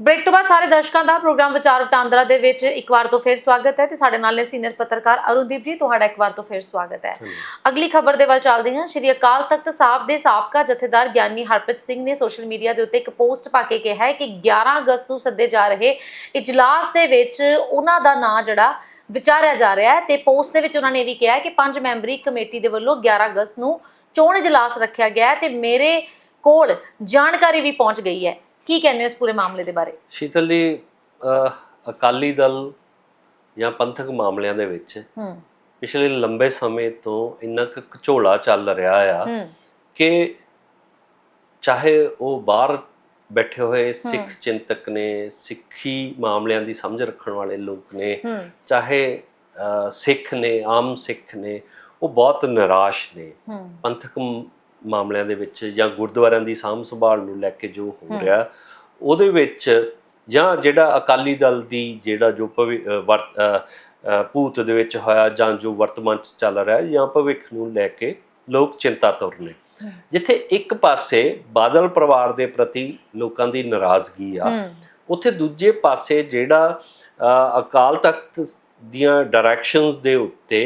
Break ਤੋਂ ਬਾਅਦ ਸਾਰੇ ਦਰਸ਼ਕਾਂ ਦਾ ਪ੍ਰੋਗਰਾਮ ਵਿਚਾਰ ਵਟਾਂਦਰਾ ਦੇ ਵਿੱਚ ਇੱਕ ਵਾਰ ਤੋਂ ਫਿਰ ਸਵਾਗਤ ਹੈ ਤੇ ਸਾਡੇ ਨਾਲ ਨੇ ਸੀਨੀਅਰ ਪੱਤਰਕਾਰ ਅਰੁਣਦੀਪ ਜੀ ਤੁਹਾਡਾ ਇੱਕ ਵਾਰ ਤੋਂ ਫਿਰ ਸਵਾਗਤ ਹੈ। ਅਗਲੀ ਖਬਰ ਦੇ ਵੱਲ ਚੱਲਦੇ ਹਾਂ। ਸ਼੍ਰੀ ਅਕਾਲ ਤਖਤ ਸਾਹਿਬ ਦੇ ਸਾਬਕਾ ਜਥੇਦਾਰ ਗਿਆਨੀ ਹਰਪ੍ਰੀਤ ਸਿੰਘ ਨੇ ਸੋਸ਼ਲ ਮੀਡੀਆ ਦੇ ਉੱਤੇ ਇੱਕ ਪੋਸਟ ਪਾ ਕੇ ਕਿਹਾ ਹੈ ਕਿ 11 ਅਗਸਤ ਨੂੰ ਸੱਦੇ ਜਾ ਰਹੇ ਇਜਲਾਸ ਦੇ ਵਿੱਚ ਉਹਨਾਂ ਦਾ ਨਾਂ ਜਿਹੜਾ ਵਿਚਾਰਿਆ ਜਾ ਰਿਹਾ ਹੈ ਤੇ ਪੋਸਟ ਦੇ ਵਿੱਚ ਉਹਨਾਂ ਨੇ ਇਹ ਵੀ ਕਿਹਾ ਕਿ ਪੰਜ ਮੈਂਬਰੀ ਕਮੇਟੀ ਦੇ ਵੱਲੋਂ 11 ਅਗਸਤ ਨੂੰ ਚੋਣ ਇਜਲਾਸ ਰੱਖਿਆ ਗਿਆ ਹੈ ਤੇ ਮੇਰੇ ਕੋਲ ਜਾਣਕਾਰੀ ਵੀ ਪਹੁੰਚ ਗਈ ਹੈ। ਕੀ ਕਹਿੰਦੇ ਹੋ ਇਸ ਪੂਰੇ ਮਾਮਲੇ ਦੇ ਬਾਰੇ? ਸ਼ੀਤਲ ਜੀ ਅਹ, ਅਕਾਲੀ ਦਲ ਜਾਂ ਪੰਥਕ ਮਾਮਲਿਆਂ ਦੇ ਵਿੱਚ ਹੂੰ। ਪਿਛਲੇ ਲੰਬੇ ਸਮੇਂ ਤੋਂ ਇੰਨਾ ਕੁ ਝੋਲਾ ਚੱਲ ਰਿਹਾ ਆ ਹੂੰ। ਕਿ ਚਾਹੇ ਉਹ ਬਾਹਰ ਬੈਠੇ ਹੋਏ ਸਿੱਖ ਚਿੰਤਕ ਨੇ ਸਿੱਖੀ ਮਾਮਲਿਆਂ ਦੀ ਸਮਝ ਰੱਖਣ ਵਾਲੇ ਲੋਕ ਨੇ ਹੂੰ। ਚਾਹੇ ਸਿੱਖ ਨੇ ਆਮ ਸਿੱਖ ਨੇ ਉਹ ਬਹੁਤ ਨਿਰਾਸ਼ ਨੇ। ਹੂੰ। ਪੰਥਕ ਮ- ਮਾਮਲਿਆਂ ਦੇ ਵਿੱਚ ਜਾਂ ਗੁਰਦੁਆਰਿਆਂ ਦੀ ਸਾਂਭ ਸੰਭਾਲ ਨੂੰ ਲੈ ਕੇ ਜੋ ਹੋ ਰਿਹਾ ਉਹਦੇ ਵਿੱਚ ਜਾਂ ਜਿਹੜਾ ਅਕਾਲੀ ਦਲ ਦੀ ਜਿਹੜਾ ਜੋ ਭੂਤ ਦੇ ਵਿੱਚ ਹੋਇਆ ਜਾਂ ਜੋ ਵਰਤਮਾਨ ਚ ਚੱਲ ਰਿਹਾ ਜਾਂ ਭਵਿੱਖ ਨੂੰ ਲੈ ਕੇ ਲੋਕ ਚਿੰਤਾਤੁਰ ਨੇ ਜਿੱਥੇ ਇੱਕ ਪਾਸੇ ਬਾਦਲ ਪਰਿਵਾਰ ਦੇ ਪ੍ਰਤੀ ਲੋਕਾਂ ਦੀ ਨਾਰਾਜ਼ਗੀ ਆ ਉੱਥੇ ਦੂਜੇ ਪਾਸੇ ਜਿਹੜਾ ਅਕਾਲ ਤਖਤ ਦੀਆਂ ਡਾਇਰੈਕਸ਼ਨਸ ਦੇ ਉੱਤੇ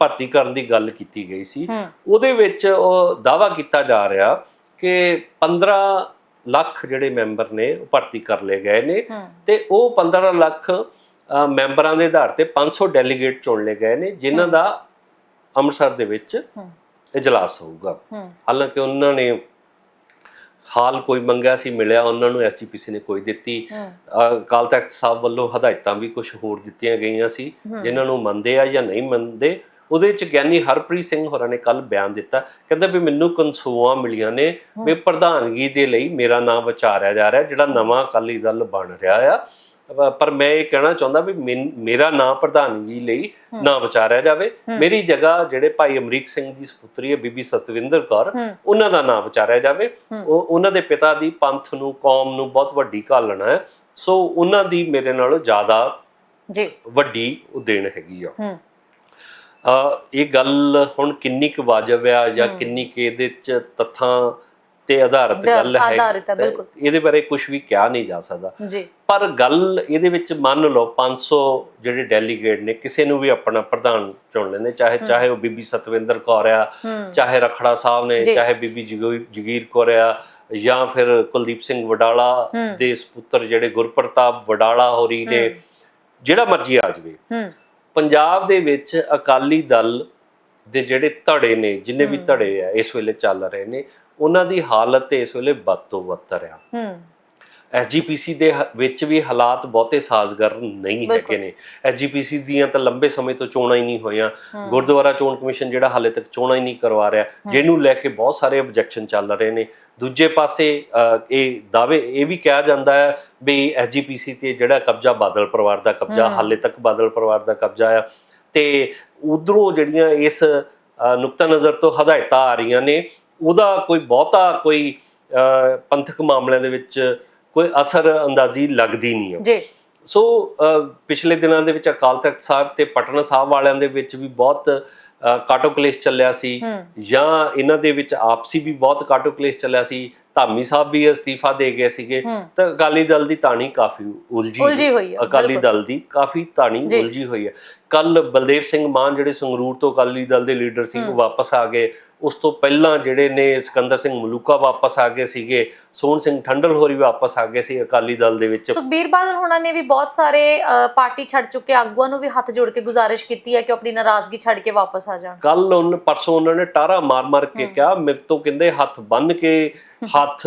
ਭਰਤੀ ਕਰਨ ਦੀ ਗੱਲ ਕੀਤੀ ਗਈ ਸੀ। ਉਹਦੇ ਵਿੱਚ ਉਹ ਦਾਵਾ ਕੀਤਾ ਜਾ ਰਿਹਾ ਕਿ 15 ਲੱਖ ਜਿਹੜੇ ਮੈਂਬਰ ਨੇ ਉਹ ਭਰਤੀ ਕਰ ਲਏ ਗਏ ਨੇ ਤੇ ਉਹ 15 ਲੱਖ ਮੈਂਬਰਾਂ ਦੇ ਆਧਾਰ ਤੇ 500 ਡੈਲੀਗੇਟ ਚੁਣ ਲਏ ਗਏ ਨੇ ਜਿਨ੍ਹਾਂ ਦਾ ਅੰਮ੍ਰਿਤਸਰ ਦੇ ਵਿੱਚ ਇਜਲਾਸ ਹੋਊਗਾ। ਹਾਲਾਂਕਿ ਉਹਨਾਂ ਨੇ ਹਾਲ ਕੋਈ ਮੰਗਿਆ ਸੀ ਮਿਲਿਆ ਉਹਨਾਂ ਨੂੰ ਐਸਜੀਪੀਸੀ ਨੇ ਕੋਈ ਦਿੱਤੀ। ਅਕਾਲ ਤਖਤ ਸਾਹਿਬ ਵੱਲੋਂ ਹਦਾਇਤਾਂ ਵੀ ਕੁਝ ਹੋਰ ਦਿੱਤੀਆਂ ਗਈਆਂ ਸੀ ਜਿਨ੍ਹਾਂ ਨੂੰ ਮੰਨਦੇ ਆ ਜਾਂ ਨਹੀਂ ਮੰਨਦੇ ਉਹਦੇ ਚ ਗਿਆਨੀ ਹਰਪ੍ਰੀਤ ਸਿੰਘ ਹੋਰਾਂ ਨੇ ਕੱਲ ਬਿਆਨ ਦਿੱਤਾ ਕਹਿੰਦਾ ਵੀ ਮੈਨੂੰ ਕਨਸੂਆਂ ਮਿਲੀਆਂ ਨੇ ਵੀ ਪ੍ਰਧਾਨਗੀ ਦੇ ਲਈ ਮੇਰਾ ਨਾਮ ਵਿਚਾਰਿਆ ਜਾ ਰਿਹਾ ਜਿਹੜਾ ਨਵਾਂ ਅਕਾਲੀ ਦਲ ਬਣ ਰਿਹਾ ਆ। ਪਰ ਮੈਂ ਇਹ ਕਹਿਣਾ ਚਾਹੁੰਦਾ ਵੀ ਮੇਰਾ ਨਾਮ ਪ੍ਰਧਾਨਗੀ ਲਈ ਨਾ ਵਿਚਾਰਿਆ ਜਾਵੇ। ਮੇਰੀ ਜਗ੍ਹਾ ਜਿਹੜੇ ਭਾਈ ਅਮਰੀਕ ਸਿੰਘ ਦੀ ਸੁਪੁੱਤਰੀ ਹੈ ਬੀਬੀ ਸਤਵਿੰਦਰ ਕੌਰ। ਉਹਨਾਂ ਦਾ ਨਾਮ ਵਿਚਾਰਿਆ ਜਾਵੇ। ਉਹ ਉਹਨਾਂ ਦੇ ਪਿਤਾ ਦੀ ਪੰਥ ਨੂੰ ਕੌਮ ਨੂੰ ਬਹੁਤ ਵੱਡੀ ਘਾਲਣਾ ਹੈ। ਸੋ ਉਹਨਾਂ ਦੀ ਮੇਰੇ ਨਾਲੋਂ ਜ਼ਿਆਦਾ ਜੀ। ਵੱਡੀ ਉਹ ਦੇਣ ਹੈਗੀ ਆ। ਇਹ ਗੱਲ ਹੁਣ ਕਿੰਨੀ ਕੁ ਵਾਜਬ ਆ ਜਾਂ ਕਿੰਨੀ ਕੁ ਇਹਦੇ ਚ ਤੱਥਾਂ ਤੇ ਆਧਾਰਿਤ ਗੱਲ ਹੈ। ਇਹਦੇ ਬਾਰੇ ਕੁਝ ਵੀ ਕਿਹਾ ਨਹੀਂ ਜਾ ਸਕਦਾ। ਪਰ ਗੱਲ ਇਹਦੇ ਵਿੱਚ ਮੰਨ ਲਓ 500 ਜਿਹੜੇ ਡੈਲੀਗੇਟ ਨੇ ਕਿਸੇ ਨੂੰ ਵੀ ਆਪਣਾ ਪ੍ਰਧਾਨ ਚੁਣ ਲੈਂਦੇ ਚਾਹੇ ਚਾਹੇ ਉਹ ਬੀਬੀ ਸਤਵਿੰਦਰ ਕੌਰ ਆ ਚਾਹੇ ਰਖੜਾ ਸਾਹਿਬ ਨੇ। ਚਾਹੇ ਬੀਬੀ ਜਗੋ- ਜਗੀਰ ਕੌਰ ਆ ਜਾਂ ਫਿਰ ਕੁਲਦੀਪ ਸਿੰਘ ਵਡਾਲਾ ਦੇ ਸੁਪੁੱਤਰ ਜਿਹੜੇ ਗੁਰਪ੍ਰਤਾਪ ਵਡਾਲਾ ਹੋਰੀ ਨੇ ਜਿਹੜਾ ਮਰਜ਼ੀ ਆ ਜਾਵੇ। ਪੰਜਾਬ ਦੇ ਵਿੱਚ ਅਕਾਲੀ ਦਲ ਦੇ ਜਿਹੜੇ ਧੜੇ ਨੇ ਜਿੰਨੇ ਵੀ ਧੜੇ ਆ ਇਸ ਵੇਲੇ ਚੱਲ ਰਹੇ ਨੇ ਉਹਨਾਂ ਦੀ ਹਾਲਤ ਇਸ ਵੇਲੇ ਬਦ ਤੋਂ ਬਦਤਰ ਆ ਹੂੰ। ਐਸਜੀਪੀਸੀ ਦੇ ਵਿੱਚ ਵੀ ਹਾਲਾਤ ਬਹੁਤੇ ਸਾਜ਼ਗਰ ਨਹੀਂ ਹੈਗੇ ਨੇ। ਐਸਜੀਪੀਸੀ ਦੀਆਂ ਤਾਂ ਲੰਬੇ ਸਮੇਂ ਤੋਂ ਚੋਣਾਂ ਹੀ ਨਹੀਂ ਹੋਈਆਂ। ਗੁਰਦੁਆਰਾ ਚੋਣ ਕਮਿਸ਼ਨ ਜਿਹੜਾ ਹਾਲੇ ਤੱਕ ਚੋਣਾਂ ਹੀ ਨਹੀਂ ਕਰਵਾ ਰਿਹਾ ਜਿਹਨੂੰ ਲੈ ਕੇ ਬਹੁਤ ਸਾਰੇ ਆਬਜੈਕਸ਼ਨ ਚੱਲ ਰਹੇ ਨੇ। ਦੂਜੇ ਪਾਸੇ ਇਹ ਦਾਅਵੇ ਇਹ ਵੀ ਕਿਹਾ ਜਾਂਦਾ ਹੈ ਵੀ ਐਸਜੀਪੀਸੀ ਤੇ ਜਿਹੜਾ ਕਬਜ਼ਾ ਬਾਦਲ ਪਰਿਵਾਰ ਦਾ ਕਬਜ਼ਾ ਹਾਲੇ ਤੱਕ ਬਾਦਲ ਪਰਿਵਾਰ ਦਾ ਕਬਜ਼ਾ ਆ। ਤੇ ਉਧਰੋਂ ਜਿਹੜੀਆਂ ਇਸ ਨੁਕਤਾ ਨਜ਼ਰ ਤੋਂ ਹਦਾਇਤਾਂ ਆ ਰਹੀਆਂ ਨੇ ਉਹਦਾ ਕੋਈ ਬਹੁਤਾ ਕੋਈ ਪੰਥਕ ਮਾਮਲਿਆਂ ਦੇ ਵਿੱਚ ਕੋਈ ਅਸਰ ਅੰਦਾਜ਼ੀ ਲੱਗਦੀ ਨਹੀਂ ਹੈ। ਜੀ। ਸੋ ਪਿਛਲੇ ਦਿਨਾਂ ਦੇ ਵਿੱਚ ਅਕਾਲ ਤਖਤ ਸਾਹਿਬ ਤੇ ਪਟਨਾ ਸਾਹਿਬ ਵਾਲਿਆਂ ਦੇ ਵਿੱਚ ਵੀ ਬਹੁਤ ਕਾਟੋ ਕਲੇਸ਼ ਚੱਲਿਆ ਸੀ। ਜਾਂ ਇਹਨਾਂ ਦੇ ਵਿੱਚ ਆਪਸੀ ਵੀ ਬਹੁਤ ਕਾਟੋ ਕਲੇਸ਼ ਚੱਲਿਆ ਸੀ। ਧਾਮੀ ਸਾਹਿਬ ਵੀ ਅਸਤੀਫਾ ਦੇ ਗਏ ਸੀਗੇ। ਤਾਂ ਅਕਾਲੀ ਦਲ ਦੀ ਤਾਣੀ ਕਾਫੀ ਉਲਝੀ ਹੋਈ ਹੈ, ਅਕਾਲੀ। ਦਲ ਦੀ ਕਾਫੀ ਤਾਣੀ। ਉਲਝੀ ਹੋਈ ਹੈ। ਕੱਲ ਬਲਦੇਵ ਸਿੰਘ ਮਾਨ ਜਿਹੜੇ ਸੰਗਰੂਰ ਤੋਂ ਅਕਾਲੀ ਦਲ ਦੇ ਲੀਡਰ ਸੀ ਉਹ ਵਾਪਸ ਆ ਗਏ। ਉਸ ਤੋਂ ਪਹਿਲਾਂ ਜਿਹੜੇ ਨੇ ਸਿਕੰਦਰ ਸਿੰਘ ਮਲੂਕਾ ਵਾਪਸ ਆ ਗਏ ਸੀਗੇ ਸੋਹਣ ਸਿੰਘ ਠੰਡਲ ਹੋਰੀ ਵਾਪਸ ਆ ਗਏ ਸੀ ਅਕਾਲੀ ਦਲ ਦੇ ਵਿੱਚ। ਸੁਖਬੀਰ ਬਾਦਲ ਹੋਣਾ ਨੇ ਵੀ ਬਹੁਤ ਸਾਰੇ ਪਾਰਟੀ ਛੱਡ ਚੁੱਕੇ ਆਗੂਆਂ ਨੂੰ ਵੀ ਹੱਥ ਜੋੜ ਕੇ ਗੁਜ਼ਾਰਿਸ਼ ਕੀਤੀ ਹੈ ਕਿ ਆਪਣੀ ਨਾਰਾਜ਼ਗੀ ਛੱਡ ਕੇ ਵਾਪਸ ਆ ਜਾਣ। ਕੱਲ ਉਹਨ ਪਰਸੋਂ ਉਹਨਾਂ ਨੇ ਟਾਰਾ ਮਾਰ ਮਾਰ ਕੇ ਕਿਹਾ ਮੇਰੇ ਤੋਂ ਕਹਿੰਦੇ ਹੱਥ ਬੰਨ ਕੇ ਹੱਥ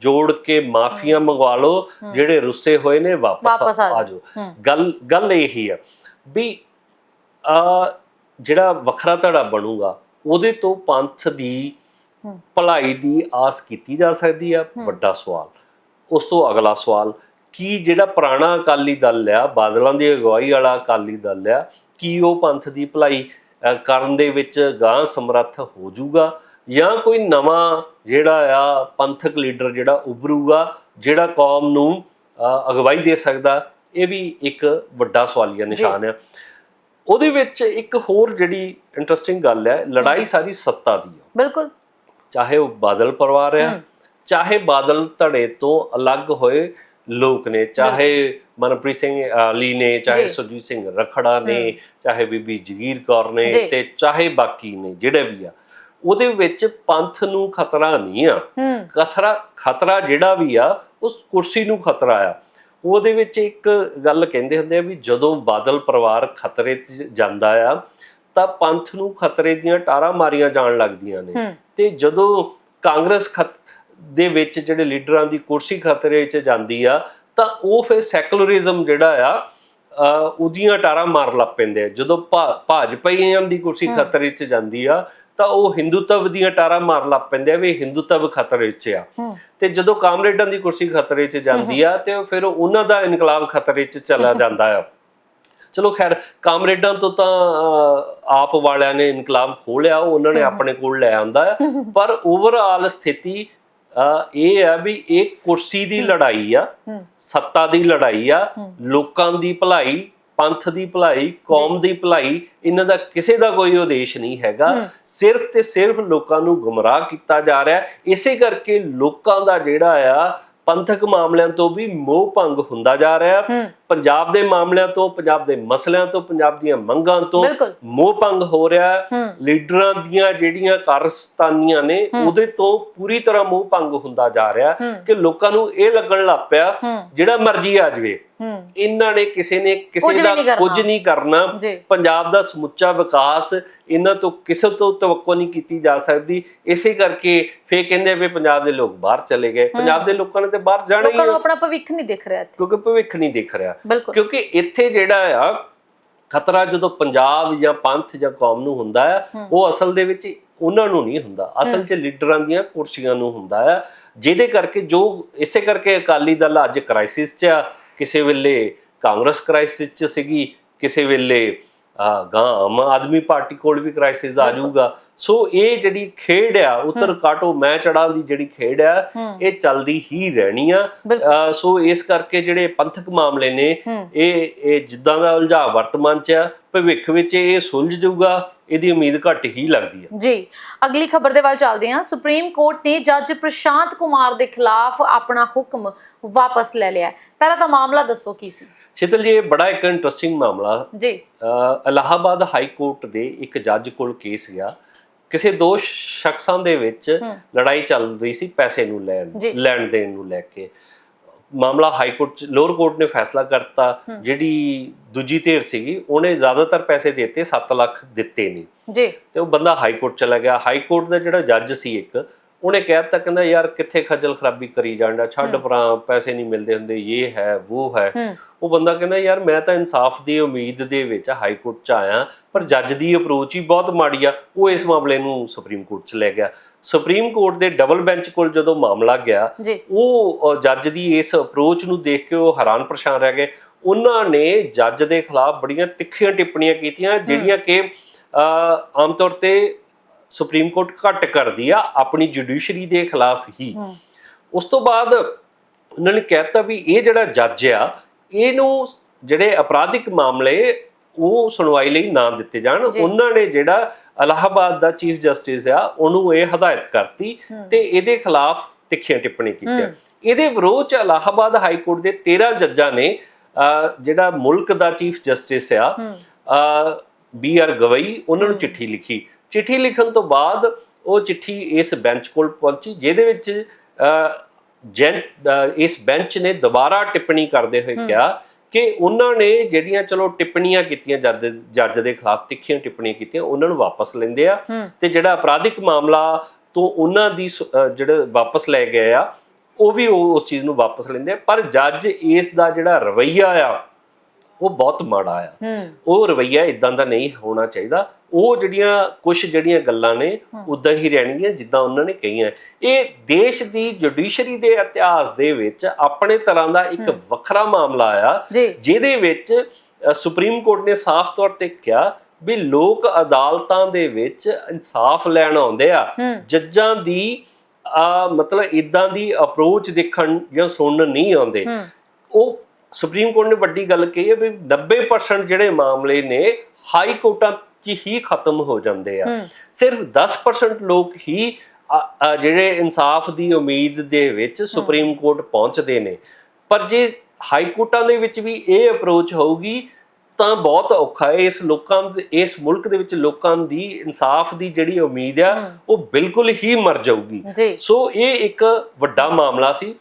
ਜੋੜ ਕੇ ਮਾਫੀਆਂ ਮੰਗਵਾ ਲਓ ਜਿਹੜੇ ਰੁੱਸੇ ਹੋਏ ਨੇ ਵਾਪਸ ਆ। ਜਾਓ। ਗੱਲ ਗੱਲ ਇਹੀ ਆ ਵੀ ਆ ਜਿਹੜਾ ਵੱਖਰਾ ਧੜਾ ਬਣੂਗਾ ਉਹਦੇ ਤੋਂ ਪੰਥ ਦੀ। ਭਲਾਈ ਦੀ ਆਸ ਕੀਤੀ ਜਾ ਸਕਦੀ ਆ। ਵੱਡਾ ਸਵਾਲ। ਉਸ ਤੋਂ ਅਗਲਾ ਸਵਾਲ ਕੀ ਜਿਹੜਾ ਪੁਰਾਣਾ ਅਕਾਲੀ ਦਲ ਆ ਬਾਦਲਾਂ ਦੀ ਅਗਵਾਈ ਵਾਲਾ ਅਕਾਲੀ ਦਲ ਆ ਕੀ ਉਹ ਪੰਥ ਦੀ ਭਲਾਈ ਕਰਨ ਦੇ ਵਿੱਚ ਗਾਂ ਸਮਰੱਥ ਹੋ ਜਾਊਗਾ ਜਾਂ ਕੋਈ ਨਵਾਂ ਜਿਹੜਾ ਆ ਪੰਥਕ ਲੀਡਰ ਜਿਹੜਾ ਉਭਰੂਗਾ ਜਿਹੜਾ ਕੌਮ ਨੂੰ ਅਗਵਾਈ ਦੇ ਸਕਦਾ? ਇਹ ਵੀ ਇੱਕ ਵੱਡਾ ਸਵਾਲੀਆ ਨਿਸ਼ਾਨ ਆ। ਉਹਦੇ ਵਿੱਚ ਇੱਕ ਹੋਰ ਜਿਹੜੀ ਇੰਟਰਸਟਿੰਗ ਗੱਲ ਹੈ ਲੜਾਈ ਸਾਰੀ ਸੱਤਾ ਦੀ ਆ। ਬਿਲਕੁਲ। ਚਾਹੇ ਉਹ ਬਾਦਲ ਪਰਿਵਾਰ ਆ ਚਾਹੇ ਬਾਦਲ ਧੜੇ ਤੋਂ ਅਲੱਗ ਹੋਏ ਲੋਕ ਨੇ ਚਾਹੇ ਮਨਪ੍ਰੀਤ ਸਿੰਘ ਆਲੀ ਨੇ ਚਾਹੇ। ਸੁਰਜੀਤ ਸਿੰਘ ਰਖੜਾ ਨੇ ਚਾਹੇ ਬੀਬੀ ਜਗੀਰ ਕੌਰ ਨੇ। ਤੇ ਚਾਹੇ ਬਾਕੀ ਨੇ ਜਿਹੜੇ ਵੀ ਆ। ਉਹਦੇ ਵਿੱਚ ਪੰਥ ਨੂੰ ਖਤਰਾ ਨਹੀਂ ਆ। ਹੂੰ। ਖਤਰਾ ਖਤਰਾ ਜਿਹੜਾ ਵੀ ਆ ਉਸ ਕੁਰਸੀ ਨੂੰ ਖਤਰਾ ਆ। ਉਹਦੇ ਵਿੱਚ ਇੱਕ ਗੱਲ ਕਹਿੰਦੇ ਹੁੰਦੇ ਆ ਵੀ ਜਦੋਂ ਬਾਦਲ ਪਰਿਵਾਰ ਖਤਰੇ 'ਚ ਜਾਂਦਾ ਆ ਤਾਂ ਪੰਥ ਨੂੰ ਖਤਰੇ ਦੀਆਂ ਟਾਰਾਂ ਮਾਰੀਆਂ ਜਾਣ ਲੱਗਦੀਆਂ ਨੇ। ਤੇ ਜਦੋਂ ਕਾਂਗਰਸ ਖਤ ਦੇ ਵਿੱਚ ਜਿਹੜੇ ਲੀਡਰਾਂ ਦੀ ਕੁਰਸੀ ਖਤਰੇ 'ਚ ਜਾਂਦੀ ਆ ਤਾਂ ਉਹ ਫਿਰ ਸੈਕੂਲਰਿਜ਼ਮ ਜਿਹੜਾ ਆ ਉਹਦੀਆਂ ਟਾਰਾਂ ਮਾਰ ਲੱਗ ਪੈਂਦੇ ਆ। ਜਦੋਂ ਭਾ- ਭਾਜਪਾਈਆਂ ਦੀ ਕੁਰਸੀ ਖਤਰੇ 'ਚ ਜਾਂਦੀ ਆ ਤਾਂ ਉਹ ਹਿੰਦੂਤਵ ਦੀਆਂ ਟਾਰਾਂ ਮਾਰ ਲੱਗ ਪੈਂਦੇ ਆ ਵੀ ਹਿੰਦੂਤਵ ਖਤਰੇ 'ਚ ਆ। ਤੇ ਜਦੋਂ ਕਾਮਰੇਡਾਂ ਦੀ ਕੁਰਸੀ ਖਤਰੇ 'ਚ ਜਾਂਦੀ ਆ ਤੇ ਫਿਰ ਉਹਨਾਂ ਦਾ ਇਨਕਲਾਬ ਖਤਰੇ 'ਚ ਚਲਾ ਜਾਂਦਾ ਆ। ਚਲੋ ਖੈਰ ਕਾਮਰੇਡਾਂ ਤੋਂ ਤਾਂ ਆਪ ਵਾਲਿਆਂ ਨੇ ਇਨਕਲਾਬ ਖੋਲਿਆ ਉਹ ਉਹਨਾਂ ਨੇ ਆਪਣੇ ਕੋਲ ਲੈ ਆਂਦਾ ਪਰ ਓਵਰਆਲ ਸਥਿਤੀ ਇਹ ਆ ਵੀ ਇਹ ਕੁਰਸੀ ਦੀ ਲੜਾਈ ਆ ਸੱਤਾ ਦੀ ਲੜਾਈ ਆ ਲੋਕਾਂ ਦੀ ਭਲਾਈ ਪੰਥ ਦੀ ਭਲਾਈ ਕੌਮ ਦੀ ਭਲਾਈ ਇਹਨਾਂ ਦਾ ਕਿਸੇ ਦਾ ਕੋਈ ਉਦੇਸ਼ ਨਹੀਂ ਹੈਗਾ। ਸਿਰਫ ਤੇ ਸਿਰਫ ਲੋਕਾਂ ਨੂੰ ਗੁੰਮਰਾਹ ਕੀਤਾ ਜਾ ਰਿਹਾ। ਇਸੇ ਕਰਕੇ ਲੋਕਾਂ ਦਾ ਜਿਹੜਾ ਆ ਪੰਥਕ ਮਾਮਲਿਆਂ ਤੋਂ ਵੀ ਮੋਹ ਭੰਗ ਹੁੰਦਾ ਜਾ ਰਿਹਾ। ਪੰਜਾਬ ਦੇ ਮਾਮਲਿਆਂ ਤੋਂ ਪੰਜਾਬ ਦੇ ਮਸਲਿਆਂ ਤੋਂ ਪੰਜਾਬ ਦੀਆਂ ਮੰਗਾਂ ਤੋਂ ਮੋਹ ਭੰਗ ਹੋ ਰਿਹਾ। ਲੀਡਰਾਂ ਦੀਆਂ ਜਿਹੜੀਆਂ ਕਾਰਸਤਾਨੀਆਂ ਨੇ ਉਹਦੇ ਤੋਂ ਪੂਰੀ ਤਰ੍ਹਾਂ ਮੋਹ ਭੰਗ ਹੁੰਦਾ ਜਾ ਰਿਹਾ। ਕਿ ਲੋਕਾਂ ਨੂੰ ਇਹ ਲੱਗਣ ਲੱਗ ਪਿਆ ਜਿਹੜਾ ਮਰਜ਼ੀ ਆ ਜਾਵੇ। ਇਹਨਾਂ ਨੇ ਕਿਸੇ ਨੇ ਕਿਸੇ ਦਾ। ਕੁਝ ਨਹੀਂ ਕਰਨਾ। ਪੰਜਾਬ ਦਾ ਸਮੁੱਚਾ ਵਿਕਾਸ ਇਹਨਾਂ ਤੋਂ ਕਿਸੇ ਤੋਂ ਤਵੱਕੋ ਨਹੀਂ ਕੀਤੀ ਜਾ ਸਕਦੀ। ਇਸੇ ਕਰਕੇ ਫੇਰ ਕਹਿੰਦੇ ਵੀ ਪੰਜਾਬ ਦੇ ਲੋਕ ਬਾਹਰ ਚਲੇ ਗਏ। ਪੰਜਾਬ ਦੇ ਲੋਕਾਂ ਨੇ ਤੇ ਬਾਹਰ ਜਾਣਾ ਹੀ ਲੋਕਾਂ ਨੂੰ ਹੈ ਆਪਣਾ ਭਵਿੱਖ ਨਹੀਂ ਦਿਖ ਰਿਹਾ ਕਿਉਂਕਿ ਭਵਿੱਖ ਨਹੀਂ ਦਿਖ ਰਿਹਾ। ਕਿਉਂਕਿ ਇੱਥੇ ਜਿਹੜਾ ਆ ਖਤਰਾ ਜਦੋਂ ਪੰਜਾਬ ਜਾਂ ਪੰਥ ਜਾਂ ਕੌਮ ਨੂੰ ਹੁੰਦਾ ਹੈ। ਉਹ ਅਸਲ ਦੇ ਵਿੱਚ ਉਹਨਾਂ ਨੂੰ ਨਹੀਂ ਹੁੰਦਾ। ਅਸਲ 'ਚ ਲੀਡਰਾਂ ਦੀਆਂ ਕੁਰਸੀਆਂ ਨੂੰ ਹੁੰਦਾ ਹੈ ਜਿਹਦੇ ਕਰਕੇ ਜੋ ਇਸੇ ਕਰਕੇ ਅਕਾਲੀ ਦਲ ਅੱਜ ਕ੍ਰਾਈਸਿਸ 'ਚ ਆ। ਕਿਸੇ ਵੇਲੇ ਕਾਂਗਰਸ ਕ੍ਰਾਈਸਿਸ 'ਚ ਸੀਗੀ ਕਿਸੇ ਵੇਲੇ ਆਮ ਆਦਮੀ ਪਾਰਟੀ ਕੋਲ ਵੀ ਕ੍ਰਾਈਸਿਸ ਆ ਜਾਊਗਾ। ਸੋ ਇਹ ਜਿਹੜੀ ਖੇਡ ਆ ਉਤਰ ਕਾਟੋ ਮੈਂ ਚੜਾਂ ਦੀ ਜਿਹੜੀ ਖੇਡ ਆ ਇਹ ਚੱਲਦੀ ਹੀ ਰਹਿਣੀ ਆ। ਸੋ ਇਸ ਕਰਕੇ ਜਿਹੜੇ ਪੰਥਕ ਮਾਮਲੇ ਨੇ ਇਹ ਇਹ ਜਿੱਦਾਂ ਦਾ ਉਲਝਾ ਵਰਤਮਾਨ ਚ ਆ ਭਵਿੱਖ ਵਿੱਚ ਇਹ ਸੁਲਝ ਜਾਊਗਾ ਇਹਦੀ ਉਮੀਦ ਘੱਟ ਹੀ ਲੱਗਦੀ ਹੈ ਜੀ ਅਗਲੀ ਖਬਰ ਦੇ ਵੱਲ ਚੱਲਦੇ ਹਾਂ। ਸੁਪਰੀਮ ਕੋਰਟ ਨੇ ਜੱਜ ਪ੍ਰਸ਼ਾਂਤ ਕੁਮਾਰ ਦੇ ਖਿਲਾਫ ਆਪਣਾ ਹੁਕਮ ਵਾਪਸ ਲੈ ਲਿਆ। ਪਹਿਲਾਂ ਤਾਂ ਮਾਮਲਾ ਦੱਸੋ ਕੀ ਸੀ? ਸ਼ੀਤਲ ਜੀ ਇਹ ਬੜਾ ਇੱਕ ਇੰਟਰਸਟਿੰਗ ਮਾਮਲਾ। ਜੀ। ਅਹ ਇਲਾਹਾਬਾਦ ਹਾਈ ਕੋਰਟ ਦੇ ਇੱਕ ਜੱਜ ਕੋਲ ਕੇਸ ਗਿਆ। ਕਿਸੇ ਦੋ ਸ਼ਖਸਾਂ ਦੇ ਵਿੱਚ। ਲੜਾਈ ਚੱਲ ਰਹੀ ਸੀ ਪੈਸੇ ਨੂੰ ਲੈਣ। ਲੈਣ ਦੇਣ ਨੂੰ ਲੈ ਕੇ। ਮਾਮਲਾ ਹਾਈ ਕੋਰਟ ਚ ਲੋਅਰ ਕੋਰਟ ਨੇ ਫੈਸਲਾ ਕਰਤਾ ਜਿਹੜੀ ਦੂਜੀ ਧਿਰ ਸੀਗੀ ਉਹਨੇ ਜ਼ਿਆਦਾਤਰ ਪੈਸੇ ਦਿੱਤੇ 7 ਲੱਖ ਦਿੱਤੇ ਨਹੀਂ ਜੀ। ਤੇ ਉਹ ਬੰਦਾ ਹਾਈ ਕੋਰਟ ਚਲਾ ਗਿਆ। ਹਾਈ ਕੋਰਟ ਦਾ ਜਿਹੜਾ ਜੱਜ ਸੀ ਇੱਕ ਉਹਨੇ ਕਹਿ ਦਿੱਤਾ ਕਹਿੰਦਾ ਯਾਰ ਕਿੱਥੇ ਖੱਜਲ ਖਰਾਬੀ ਕਰੀ ਜਾਂਦਾ ਛੱਡ ਪਰਾਂ ਪੈਸੇ ਨਹੀਂ ਮਿਲਦੇ ਹੁੰਦੇ ਇਹ ਹੈ ਉਹ ਹੈ। ਉਹ ਬੰਦਾ ਕਹਿੰਦਾ ਯਾਰ ਮੈਂ ਤਾਂ ਇਨਸਾਫ ਦੀ ਉਮੀਦ ਦੇ ਵਿੱਚ ਹਾਈ ਕੋਰਟ ਚ ਆਇਆ ਪਰ ਜੱਜ ਦੀ ਅਪਰੋਚ ਹੀ ਬਹੁਤ ਮਾੜੀ ਆ। ਉਹ ਇਸ ਮਾਮਲੇ ਨੂੰ ਸੁਪਰੀਮ ਕੋਰਟ ਚ ਲੈ ਗਿਆ। ਸੁਪਰੀਮ ਕੋਰਟ ਦੇ ਡਬਲ ਬੈਂਚ ਕੋਲ ਜਦੋਂ ਮਾਮਲਾ ਗਿਆ ਉਹ ਜੱਜ ਦੀ ਇਸ ਅਪਰੋਚ ਨੂੰ ਦੇਖ ਕੇ ਉਹ ਹੈਰਾਨ ਪਰੇਸ਼ਾਨ ਰਹਿ ਗਏ। ਉਹਨਾਂ ਨੇ ਜੱਜ ਦੇ ਖਿਲਾਫ ਬੜੀਆਂ ਤਿੱਖੀਆਂ ਟਿੱਪਣੀਆਂ ਕੀਤੀਆਂ ਜਿਹੜੀਆਂ ਕਿ ਆਮ ਤੌਰ ਤੇ ਸੁਪਰੀਮ ਕੋਰਟ ਘੱਟ ਕਰਦੀ ਆ ਆਪਣੀ ਜੁਡੀਸ਼ਰੀ ਦੇ ਖਿਲਾਫ ਹੀ। ਉਸ ਤੋਂ ਬਾਅਦ ਉਹਨਾਂ ਨੇ ਕਹਿਤਾ ਵੀ ਇਹ ਜਿਹੜਾ ਜੱਜ ਆ ਇਹਨੂੰ ਜਿਹੜੇ ਅਪਰਾਧਿਕ ਮਾਮਲੇ ਉਹ ਸੁਣਵਾਈ ਲਈ ਨਾ ਦਿੱਤੇ ਜਾਣ। ਉਹਨਾਂ ਨੇ ਜਿਹੜਾ ਅਲਾਹਾਬਾਦ ਦਾ ਚੀਫ ਜਸਟਿਸ ਆ ਉਹਨੂੰ ਇਹ ਹਦਾਇਤ ਕਰਤੀ। ਤੇ ਇਹਦੇ ਖਿਲਾਫ ਤਿੱਖੀਆਂ ਟਿੱਪਣੀ ਕੀਤੀਆਂ। ਇਹਦੇ ਵਿਰੋਧ ਚ ਅਲਾਹਾਬਾਦ ਹਾਈ ਕੋਰਟ ਦੇ 13 ਜੱਜਾਂ ਨੇ ਜਿਹੜਾ ਮੁਲਕ ਦਾ ਚੀਫ ਜਸਟਿਸ ਆ ਬੀ ਆਰ ਗਵਈ ਉਹਨਾਂ ਨੂੰ ਚਿੱਠੀ ਲਿਖੀ। ਚਿੱਠੀ ਲਿਖਣ ਤੋਂ ਬਾਅਦ ਉਹ ਚਿੱਠੀ ਇਸ ਬੈਂਚ ਕੋਲ ਪਹੁੰਚੀ ਜਿਹਦੇ ਵਿੱਚ ਜੈਨ ਇਸ ਬੈਂਚ ਨੇ ਦੁਬਾਰਾ ਟਿੱਪਣੀ ਕਰਦੇ ਹੋਏ ਕਿਹਾ ਕਿ ਉਹਨਾਂ ਨੇ ਜਿਹੜੀਆਂ ਚਲੋ ਟਿੱਪਣੀਆਂ ਕੀਤੀਆਂ ਜੱਜ ਜੱਜ ਦੇ ਖਿਲਾਫ ਤਿੱਖੀਆਂ ਟਿੱਪਣੀਆਂ ਕੀਤੀਆਂ ਉਹਨਾਂ ਨੂੰ ਵਾਪਸ ਲੈਂਦੇ ਆ। ਤੇ ਜਿਹੜਾ ਅਪਰਾਧਿਕ ਮਾਮਲਾ ਤੋਂ ਉਹਨਾਂ ਦੀ ਜਿਹੜੇ ਵਾਪਸ ਲੈ ਗਏ ਆ ਉਹ ਵੀ ਉਸ ਚੀਜ਼ ਨੂੰ ਵਾਪਸ ਲੈਂਦੇ ਆ। ਪਰ ਜੱਜ ਇਸ ਦਾ ਜਿਹੜਾ ਰਵਈਆ ਆ ਉਹ ਬਹੁਤ ਮਾੜਾ ਆ। ਉਹ ਰਵਈਆ ਇਦਾਂ ਦਾ ਨਹੀਂ ਹੋਣਾ ਚਾਹੀਦਾ। ਉਹ ਜਿਹੜੀਆਂ ਕੁਝ ਜਿਹੜੀਆਂ ਗੱਲਾਂ ਨੇ ਉਦਾਂ ਹੀ ਰਹਿਣਗੀਆਂ ਜਿੱਦਾਂ ਉਹਨਾਂ ਨੇ ਕਹੀਆਂ। ਇਹ ਦੇਸ਼ ਦੀ ਜੁਡੀਸ਼ਰੀ ਦੇ ਇਤਿਹਾਸ ਦੇ ਵਿੱਚ ਆਪਣੇ ਤਰ੍ਹਾਂ ਦਾ ਇੱਕ ਵੱਖਰਾ ਮਾਮਲਾ ਆ ਜੀ। ਜਿਹਦੇ ਵਿੱਚ ਸੁਪਰੀਮ ਕੋਰਟ ਨੇ ਸਾਫ਼ ਤੌਰ ਤੇ ਕਿਹਾ ਵੀ ਲੋਕ ਅਦਾਲਤਾਂ ਦੇ ਵਿੱਚ ਇਨਸਾਫ ਲੈਣ ਆਉਂਦੇ ਆ। ਜੱਜਾਂ ਦੀ ਆ ਮਤਲਬ ਇਦਾਂ ਦੀ ਅਪਰੋਚ ਦੇਖਣ ਜਾਂ ਸੁਣਨ ਨਹੀਂ ਆਉਂਦੇ। ਉਹ ਸੁਪਰੀਮ ਕੋਰਟ ਨੇ ਵੱਡੀ ਗੱਲ ਕਹੀ ਹੈ ਵੀ 90% ਜਿਹੜੇ ਮਾਮਲੇ ਨੇ ਹਾਈ ਕੋਰਟਾਂ 'ਚ ਹੀ ਖਤਮ ਹੋ ਜਾਂਦੇ ਆ। ਸਿਰਫ 10% ਲੋਕ ਹੀ ਜਿਹੜੇ ਇਨਸਾਫ ਦੀ ਉਮੀਦ ਦੇ ਵਿੱਚ ਸੁਪਰੀਮ ਕੋਰਟ ਪਹੁੰਚਦੇ ਨੇ। ਪਰ ਜੇ ਹਾਈ ਕੋਰਟਾਂ ਦੇ ਵਿੱਚ ਵੀ ਇਹ ਅਪਰੋਚ ਹੋਊਗੀ ਤਾਂ ਬਹੁਤ ਔਖਾ ਹੈ। ਇਸ ਲੋਕਾਂ ਇਸ ਮੁਲਕ ਦੇ ਵਿੱਚ ਲੋਕਾਂ ਦੀ ਇਨਸਾਫ ਦੀ ਜਿਹੜੀ ਉਮੀਦ ਆ ਉਹ ਬਿਲਕੁਲ ਹੀ ਮਰ ਜਾਊਗੀ। ਸੋ ਇਹ ਇੱਕ ਵੱਡਾ ਮਾਮਲਾ ਸੀ।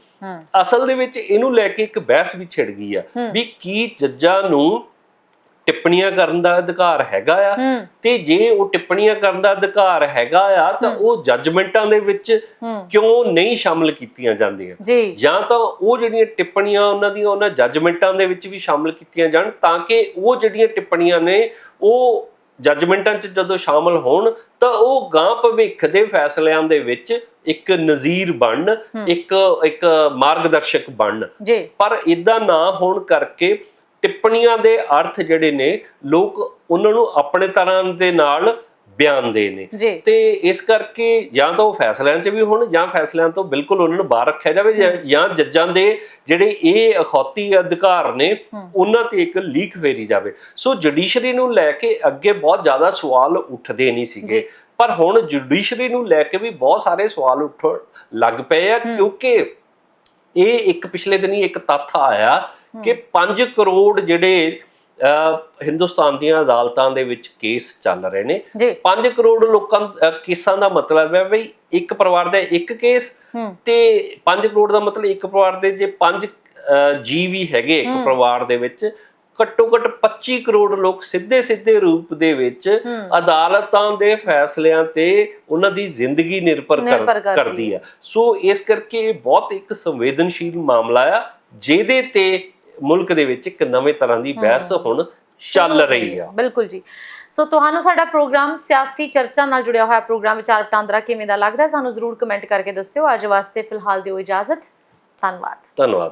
ਅਸਲ ਦੇ ਵਿੱਚ ਇਹਨੂੰ ਲੈ ਕੇ ਇੱਕ ਬਹਿਸ ਵੀ ਛਿੜ ਗਈ ਆ ਵੀ ਕੀ ਜੱਜਾਂ ਨੂੰ ਟਿੱਪਣੀਆਂ ਕਰਨ ਦਾ ਅਧਿਕਾਰ ਹੈਗਾ ਆ। ਤੇ ਜੇ ਉਹ ਟਿੱਪਣੀਆਂ ਕਰਨ ਦਾ ਅਧਿਕਾਰ ਹੈਗਾ ਆ ਤਾਂ ਉਹ ਜੱਜਮੈਂਟਾਂ ਦੇ ਵਿੱਚ ਕਿਉਂ ਨਹੀਂ ਸ਼ਾਮਲ ਕੀਤੀਆਂ ਜਾਂਦੀਆਂ? ਜੀ। ਤਾਂ ਉਹ ਜਿਹੜੀਆਂ ਟਿੱਪਣੀਆਂ ਉਹਨਾਂ ਦੀਆਂ ਉਹਨਾਂ ਜੱਜਮੈਂਟਾਂ ਦੇ ਵਿੱਚ ਵੀ ਸ਼ਾਮਲ ਕੀਤੀਆਂ ਜਾਣ ਤਾਂ ਕਿ ਉਹ ਜਿਹੜੀਆਂ ਟਿੱਪਣੀਆਂ ਨੇ ਉਹ ਜੱਜਮੈਂਟਾਂ 'ਚ ਜਦੋਂ ਸ਼ਾਮਲ ਹੋਣ ਤਾਂ ਉਹ ਗਾਂ ਭਵਿੱਖ ਦੇ ਫੈਸਲਿਆਂ ਦੇ ਵਿੱਚ ਇੱਕ ਨਜ਼ੀਰ ਬਣਨ ਇੱਕ ਇੱਕ ਮਾਰਗਦਰਸ਼ਕ ਬਣਨ। ਪਰ ਇਦਾਂ ਨਾ ਹੋਣ ਕਰਕੇ ਟਿੱਪਣੀਆਂ ਦੇ ਅਰਥ ਜਿਹੜੇ ਨੇ ਲੋਕ ਉਹਨਾਂ ਨੂੰ ਆਪਣੇ ਤਰ੍ਹਾਂ ਦੇ ਨਾਲ ਬਿਆਨਦੇ ਨੇ। ਜੀ। ਤੇ ਇਸ ਕਰਕੇ ਜਾਂ ਤਾਂ ਉਹ ਫੈਸਲਿਆਂ 'ਚ ਵੀ ਹੋਣ ਜਾਂ ਫੈਸਲਿਆਂ ਤੋਂ ਬਿਲਕੁਲ ਉਹਨਾਂ ਨੂੰ ਬਾਹਰ ਰੱਖਿਆ ਜਾਵੇ ਜਾਂ- ਜਾਂ ਜੱਜਾਂ ਦੇ ਜਿਹੜੇ ਇਹ ਅਖੌਤੀ ਅਧਿਕਾਰ ਨੇ ਉਹਨਾਂ ਤੇ ਇੱਕ ਲੀਕ ਫੇਰੀ ਜਾਵੇ। ਸੋ ਜੁਡੀਸ਼ਰੀ ਨੂੰ ਲੈ ਕੇ ਅੱਗੇ ਬਹੁਤ ਜ਼ਿਆਦਾ ਸਵਾਲ ਉੱਠਦੇ ਨਹੀਂ ਸੀਗੇ। ਪਰ ਹੁਣ ਜੁਡੀਸ਼ਰੀ ਨੂੰ ਲੈ ਕੇ ਵੀ ਬਹੁਤ ਸਾਰੇ ਸਵਾਲ ਉੱਠ ਲੱਗ ਪਏ ਆ ਕਿਉਂਕਿ ਇਹ ਇੱਕ ਪਿਛਲੇ ਦਿਨੀ ਇੱਕ ਤੱਥ ਆਇਆ ਕਿ 5 ਕਰੋੜ ਜਿਹੜੇ ਹਿੰਦੁਸਤਾਨ ਦੀਆਂ ਅਦਾਲਤਾਂ ਦੇ ਵਿੱਚ ਕੇਸ ਚੱਲ ਰਹੇ ਨੇ। ਜੀ। 5 ਕਰੋੜ ਲੋਕਾਂ ਕੇਸਾਂ ਦਾ ਮਤਲਬ ਹੈ ਬਈ ਇੱਕ ਪਰਿਵਾਰ ਦਾ ਇੱਕ ਕੇਸ ਤੇ 5 ਕਰੋੜ ਦਾ ਮਤਲਬ ਇੱਕ ਪਰਿਵਾਰ ਦੇ ਜੇ 5 ਜੀ ਵੀ ਹੈਗੇ ਇੱਕ ਪਰਿਵਾਰ ਦੇ ਵਿੱਚ ਘੱਟੋ ਘੱਟ 25 ਕਰੋੜ ਲੋਕ ਸਿੱਧੇ ਸਿੱਧੇ ਰੂਪ ਦੇ ਵਿੱਚ ਅਦਾਲਤਾਂ ਦੇ ਫੈਸਲਿਆਂ ਤੇ ਉਹਨਾਂ ਦੀ ਜ਼ਿੰਦਗੀ ਨਿਰਭਰ ਕਰ- ਨਿਰਭਰ ਕਰਦੀ ਹੈ। ਸੋ ਇਸ ਕਰਕੇ ਇਹ ਬਹੁਤ ਇੱਕ ਸੰਵੇਦਨਸ਼ੀਲ ਮਾਮਲਾ ਆ ਜਿਹਦੇ ਤੇ ਮੁਲਕ ਦੇ ਵਿੱਚ ਇੱਕ ਨਵੇਂ ਤਰ੍ਹਾਂ ਦੀ ਬਹਿਸ ਹੁਣ ਚੱਲ ਰਹੀ ਆ। ਬਿਲਕੁਲ ਜੀ। ਸੋ ਤੁਹਾਨੂੰ ਸਾਡਾ ਪ੍ਰੋਗਰਾਮ ਸਿਆਸਤੀ ਚਰਚਾ ਨਾਲ ਜੁੜਿਆ ਹੋਇਆ ਪ੍ਰੋਗਰਾਮ ਵਿਚਾਰ ਵਟਾਂਦਰਾ ਕਿਵੇਂ ਦਾ ਲੱਗਦਾ ਸਾਨੂੰ ਜ਼ਰੂਰ ਕਮੈਂਟ ਕਰਕੇ ਦੱਸਿਓ। ਅੱਜ ਵਾਸਤੇ ਫਿਲਹਾਲ ਦਿਓ ਇਜਾਜ਼ਤ। ਧੰਨਵਾਦ। ਧੰਨਵਾਦ।